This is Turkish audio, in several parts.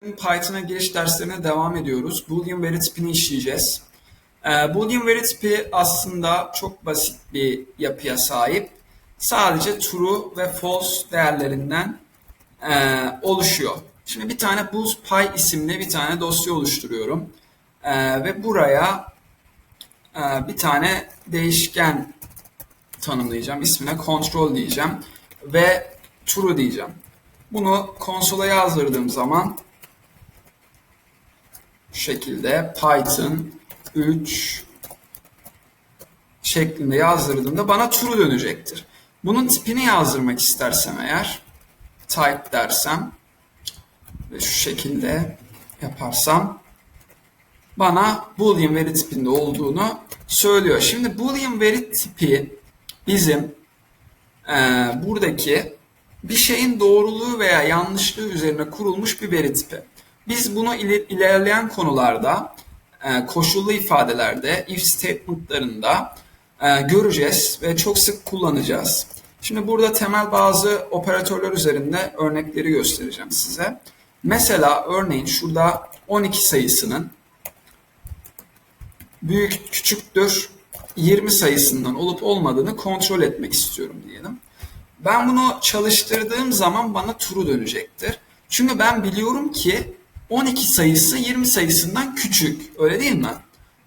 Python'a giriş derslerine devam ediyoruz. Boolean veri tipini işleyeceğiz. Ee, Boolean veri tipi aslında çok basit bir yapıya sahip. Sadece true ve false değerlerinden e, oluşuyor. Şimdi bir tane boostpy isimli bir tane dosya oluşturuyorum. Ee, ve buraya e, bir tane değişken tanımlayacağım. İsmine control diyeceğim. Ve true diyeceğim. Bunu konsola yazdırdığım zaman şekilde Python 3 şeklinde yazdırdığımda bana true dönecektir. Bunun tipini yazdırmak istersem eğer type dersem ve şu şekilde yaparsam bana boolean veri tipinde olduğunu söylüyor. Şimdi boolean veri tipi bizim e, buradaki bir şeyin doğruluğu veya yanlışlığı üzerine kurulmuş bir veri tipi. Biz bunu ilerleyen konularda e, koşullu ifadelerde, if statement'larında e, göreceğiz ve çok sık kullanacağız. Şimdi burada temel bazı operatörler üzerinde örnekleri göstereceğim size. Mesela örneğin şurada 12 sayısının büyük küçüktür 20 sayısından olup olmadığını kontrol etmek istiyorum diyelim. Ben bunu çalıştırdığım zaman bana true dönecektir. Çünkü ben biliyorum ki 12 sayısı 20 sayısından küçük. Öyle değil mi?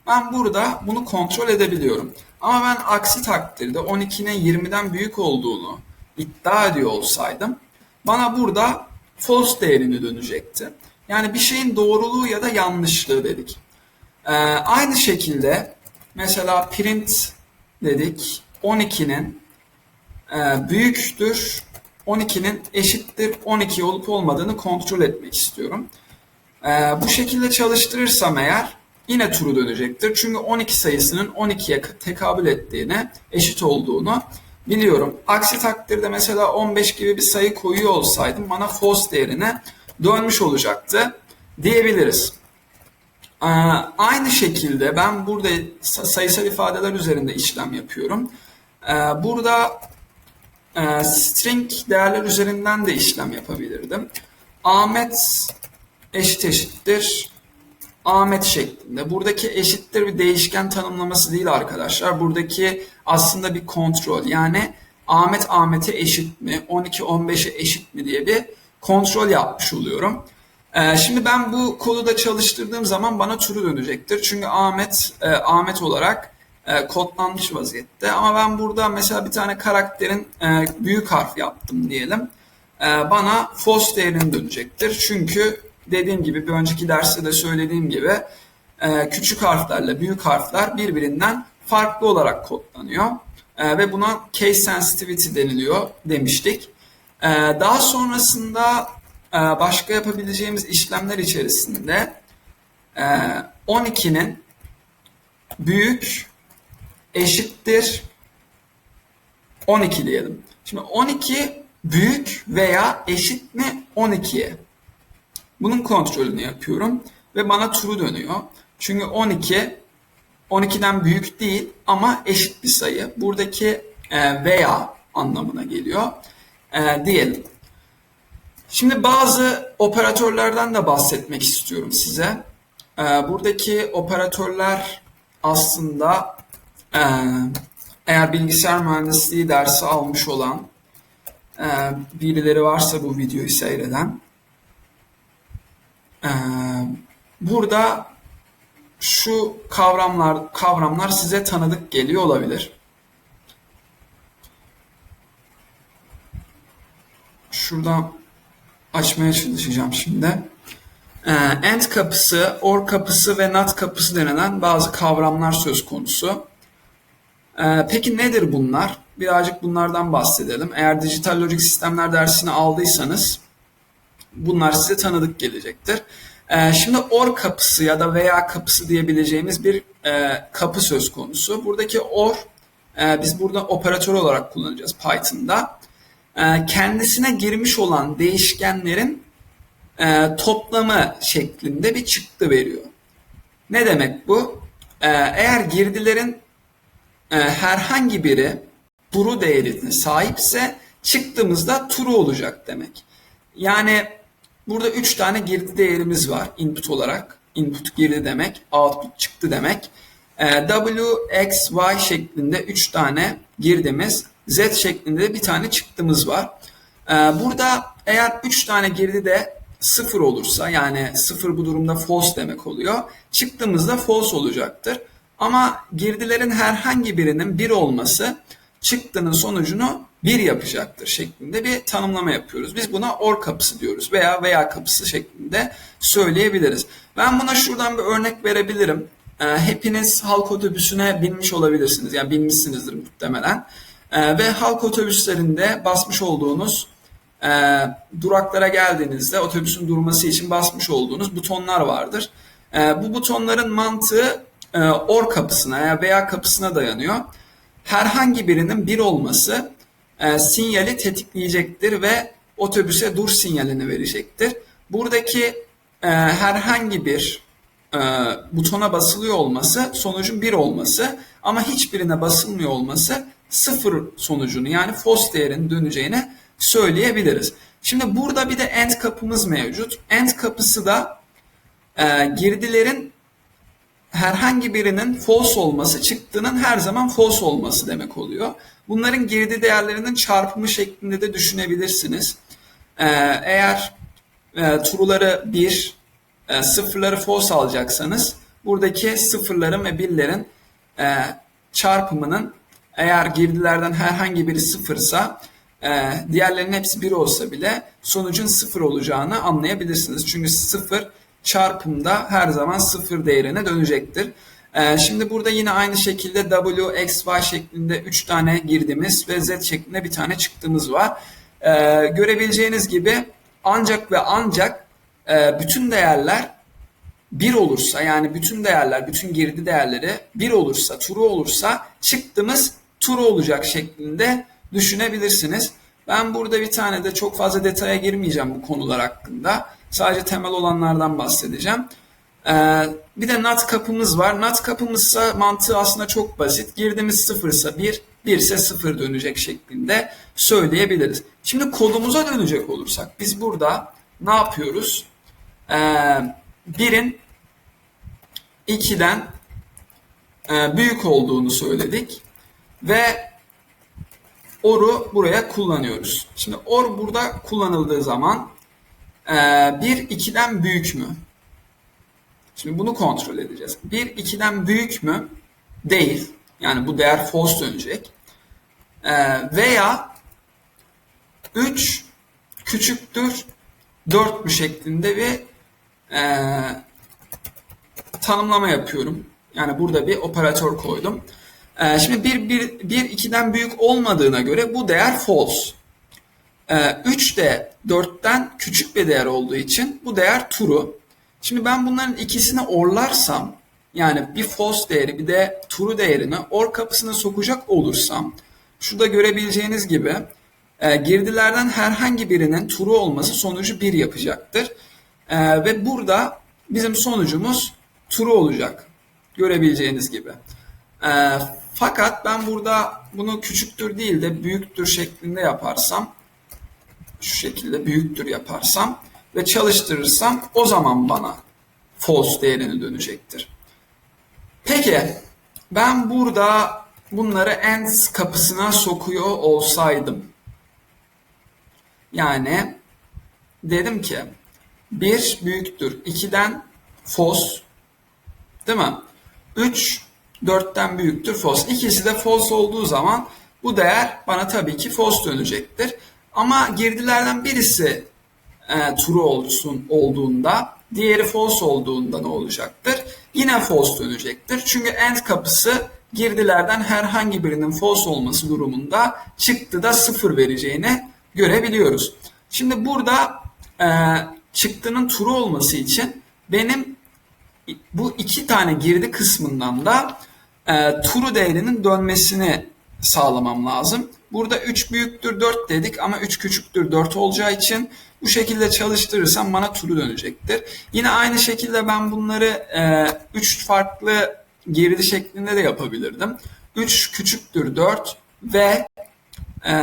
Ben burada bunu kontrol edebiliyorum. Ama ben aksi takdirde 12'nin 20'den büyük olduğunu iddia ediyor olsaydım bana burada false değerini dönecekti. Yani bir şeyin doğruluğu ya da yanlışlığı dedik. Ee, aynı şekilde mesela print dedik 12'nin e, büyüktür 12'nin eşittir 12 olup olmadığını kontrol etmek istiyorum. Ee, bu şekilde çalıştırırsam eğer yine true dönecektir. Çünkü 12 sayısının 12'ye tekabül ettiğine, eşit olduğunu biliyorum. Aksi takdirde mesela 15 gibi bir sayı koyuyor olsaydım bana false değerine dönmüş olacaktı diyebiliriz. Ee, aynı şekilde ben burada sayısal ifadeler üzerinde işlem yapıyorum. Ee, burada e, string değerler üzerinden de işlem yapabilirdim. Ahmet eşit eşittir Ahmet şeklinde. Buradaki eşittir bir değişken tanımlaması değil arkadaşlar. Buradaki aslında bir kontrol. Yani Ahmet Ahmet'e eşit mi? 12 15'e eşit mi diye bir kontrol yapmış oluyorum. Ee, şimdi ben bu kodu da çalıştırdığım zaman bana true dönecektir. Çünkü Ahmet e, Ahmet olarak e, kodlanmış vaziyette. Ama ben burada mesela bir tane karakterin e, büyük harf yaptım diyelim. E, bana false değerini dönecektir. Çünkü dediğim gibi bir önceki derste de söylediğim gibi e, küçük harflerle büyük harfler birbirinden farklı olarak kodlanıyor. E, ve buna case sensitivity deniliyor demiştik. E, daha sonrasında başka yapabileceğimiz işlemler içerisinde e, 12'nin büyük eşittir 12 diyelim. Şimdi 12 büyük veya eşit mi 12'ye? Bunun kontrolünü yapıyorum ve bana true dönüyor. Çünkü 12 12'den büyük değil ama eşit bir sayı. Buradaki e, veya anlamına geliyor e, diyelim. Şimdi bazı operatörlerden de bahsetmek istiyorum size. E, buradaki operatörler aslında e, eğer bilgisayar mühendisliği dersi almış olan e, birileri varsa bu videoyu seyreden ee, burada şu kavramlar kavramlar size tanıdık geliyor olabilir. Şuradan açmaya çalışacağım şimdi. Ee, end kapısı, or kapısı ve not kapısı denilen bazı kavramlar söz konusu. Ee, peki nedir bunlar? Birazcık bunlardan bahsedelim. Eğer dijital lojik sistemler dersini aldıysanız bunlar size tanıdık gelecektir. Ee, şimdi or kapısı ya da veya kapısı diyebileceğimiz bir e, kapı söz konusu. Buradaki or e, biz burada operatör olarak kullanacağız Python'da. E, kendisine girmiş olan değişkenlerin toplamı şeklinde bir çıktı veriyor. Ne demek bu? eğer girdilerin herhangi biri true değerine sahipse çıktığımızda true olacak demek. Yani Burada 3 tane girdi değerimiz var input olarak. Input girdi demek, output çıktı demek. Ee, W, X, Y şeklinde 3 tane girdimiz, Z şeklinde de bir tane çıktımız var. Ee, burada eğer 3 tane girdi de 0 olursa yani 0 bu durumda false demek oluyor. Çıktığımızda false olacaktır. Ama girdilerin herhangi birinin 1 olması çıktının sonucunu 1 yapacaktır şeklinde bir tanımlama yapıyoruz. Biz buna or kapısı diyoruz veya veya kapısı şeklinde söyleyebiliriz. Ben buna şuradan bir örnek verebilirim. Ee, hepiniz halk otobüsüne binmiş olabilirsiniz. Yani binmişsinizdir muhtemelen. Ee, ve halk otobüslerinde basmış olduğunuz e, duraklara geldiğinizde otobüsün durması için basmış olduğunuz butonlar vardır. E, bu butonların mantığı e, or kapısına veya kapısına dayanıyor. Herhangi birinin bir olması e, sinyali tetikleyecektir ve otobüse dur sinyalini verecektir. Buradaki e, herhangi bir e, butona basılıyor olması sonucun bir olması ama hiçbirine basılmıyor olması sıfır sonucunu yani false değerin döneceğini söyleyebiliriz. Şimdi burada bir de end kapımız mevcut. End kapısı da e, girdilerin herhangi birinin false olması çıktığının her zaman false olması demek oluyor. Bunların girdi değerlerinin çarpımı şeklinde de düşünebilirsiniz. E, eğer e, true'ları 1, e, sıfırları false alacaksanız buradaki sıfırların ve birlerin e, çarpımının eğer girdilerden herhangi biri sıfırsa e, diğerlerinin hepsi bir olsa bile sonucun sıfır olacağını anlayabilirsiniz. Çünkü sıfır çarpımda her zaman sıfır değerine dönecektir. E, şimdi burada yine aynı şekilde W, X, Y şeklinde 3 tane girdimiz ve Z şeklinde bir tane çıktığımız var. E, görebileceğiniz gibi ancak ve ancak e, bütün değerler bir olursa yani bütün değerler, bütün girdi değerleri bir olursa, true olursa çıktığımız true olacak şeklinde düşünebilirsiniz. Ben burada bir tane de çok fazla detaya girmeyeceğim bu konular hakkında. Sadece temel olanlardan bahsedeceğim. Ee, bir de NAT kapımız var. NAT kapımızsa mantığı aslında çok basit. Girdiğimiz sıfırsa 1, 1 ise 0 dönecek şeklinde söyleyebiliriz. Şimdi kodumuza dönecek olursak biz burada ne yapıyoruz? Ee, 1'in 2'den e, büyük olduğunu söyledik ve or'u buraya kullanıyoruz. Şimdi or burada kullanıldığı zaman 1 2'den büyük mü? Şimdi bunu kontrol edeceğiz. 1 2'den büyük mü? Değil. Yani bu değer false dönecek. E, veya 3 küçüktür 4 mü şeklinde bir e, tanımlama yapıyorum. Yani burada bir operatör koydum. Ee, şimdi 1, 1, 1 2'den büyük olmadığına göre bu değer false. Ee, 3 de 4'ten küçük bir değer olduğu için bu değer true. Şimdi ben bunların ikisini orlarsam yani bir false değeri bir de true değerini or kapısına sokacak olursam şurada görebileceğiniz gibi e, girdilerden herhangi birinin true olması sonucu 1 yapacaktır. E, ve burada bizim sonucumuz true olacak. Görebileceğiniz gibi. E, fakat ben burada bunu küçüktür değil de büyüktür şeklinde yaparsam şu şekilde büyüktür yaparsam ve çalıştırırsam o zaman bana false değerini dönecektir. Peki ben burada bunları ends kapısına sokuyor olsaydım yani dedim ki 1 büyüktür 2'den false değil mi? 3 4'ten büyüktür false. İkisi de false olduğu zaman bu değer bana tabii ki false dönecektir. Ama girdilerden birisi e, true olsun olduğunda diğeri false olduğunda ne olacaktır? Yine false dönecektir. Çünkü end kapısı girdilerden herhangi birinin false olması durumunda çıktıda sıfır vereceğini görebiliyoruz. Şimdi burada e, çıktının true olması için benim bu iki tane girdi kısmından da e, true değerinin dönmesini sağlamam lazım. Burada 3 büyüktür 4 dedik ama 3 küçüktür 4 olacağı için bu şekilde çalıştırırsam bana true dönecektir. Yine aynı şekilde ben bunları 3 e, farklı girdi şeklinde de yapabilirdim. 3 küçüktür 4 ve e,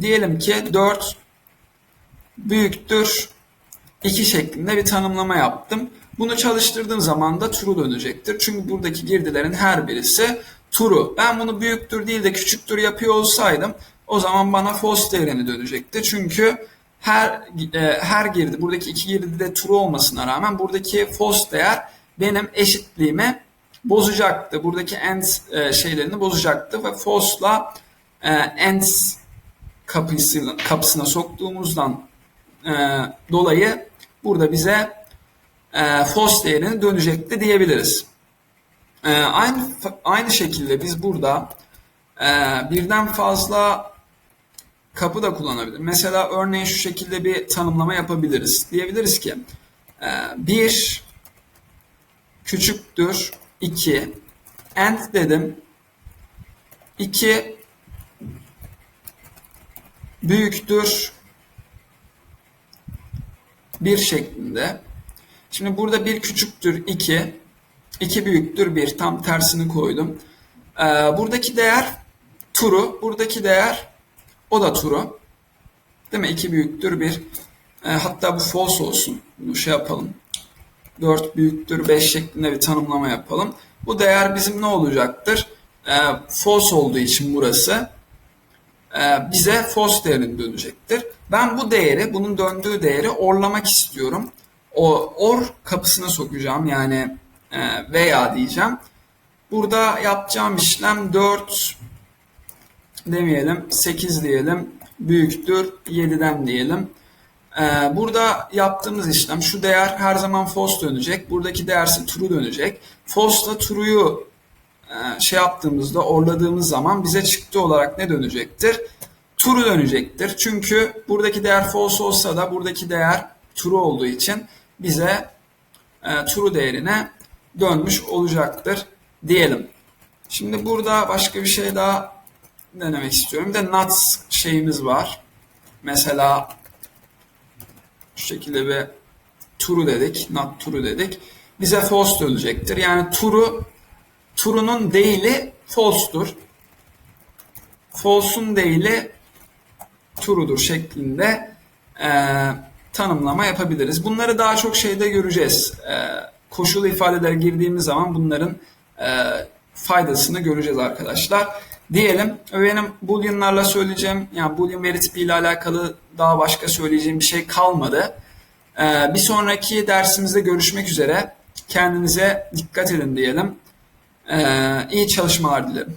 diyelim ki 4 büyüktür 2 şeklinde bir tanımlama yaptım. Bunu çalıştırdığım zaman da true dönecektir. Çünkü buradaki girdilerin her birisi true. Ben bunu büyüktür değil de küçüktür yapıyor olsaydım o zaman bana false değerini dönecekti. Çünkü her e, her girdi, buradaki iki girdi de true olmasına rağmen buradaki false değer benim eşitliğimi bozacaktı. Buradaki and e, şeylerini bozacaktı ve false'la e, and kapısına, kapısına soktuğumuzdan e, dolayı burada bize e, false değerini dönecekti diyebiliriz. E, aynı aynı şekilde biz burada e, birden fazla kapı da kullanabilir. Mesela örneğin şu şekilde bir tanımlama yapabiliriz. Diyebiliriz ki e, bir küçüktür 2 and dedim 2 büyüktür 1 şeklinde. Şimdi burada bir küçüktür 2, 2 büyüktür 1. Tam tersini koydum. Ee, buradaki değer true, buradaki değer o da true. Değil mi? 2 büyüktür 1. Ee, hatta bu false olsun. Bunu şey yapalım. 4 büyüktür 5 şeklinde bir tanımlama yapalım. Bu değer bizim ne olacaktır? Ee, false olduğu için burası e, bize false değerini dönecektir. Ben bu değeri, bunun döndüğü değeri orlamak istiyorum. O or kapısına sokacağım yani e, veya diyeceğim. Burada yapacağım işlem 4 demeyelim 8 diyelim büyüktür 7'den diyelim. Ee, burada yaptığımız işlem şu değer her zaman false dönecek. Buradaki değerse true dönecek. False ile true'yu e, şey yaptığımızda orladığımız zaman bize çıktı olarak ne dönecektir? True dönecektir. Çünkü buradaki değer false olsa da buradaki değer true olduğu için bize e, true değerine dönmüş olacaktır diyelim. Şimdi burada başka bir şey daha denemek istiyorum. Bir de not şeyimiz var. Mesela şu şekilde bir true dedik. Not true dedik. Bize false dönecektir. Yani true true'nun değili false'dur. False'un değili true'dur şeklinde e, tanımlama yapabiliriz. Bunları daha çok şeyde göreceğiz. E, koşulu ifadeler girdiğimiz zaman bunların e, faydasını göreceğiz arkadaşlar. Diyelim benim boolean'larla söyleyeceğim yani boolean veri tipi ile alakalı daha başka söyleyeceğim bir şey kalmadı. E, bir sonraki dersimizde görüşmek üzere. Kendinize dikkat edin diyelim. E, iyi çalışmalar dilerim.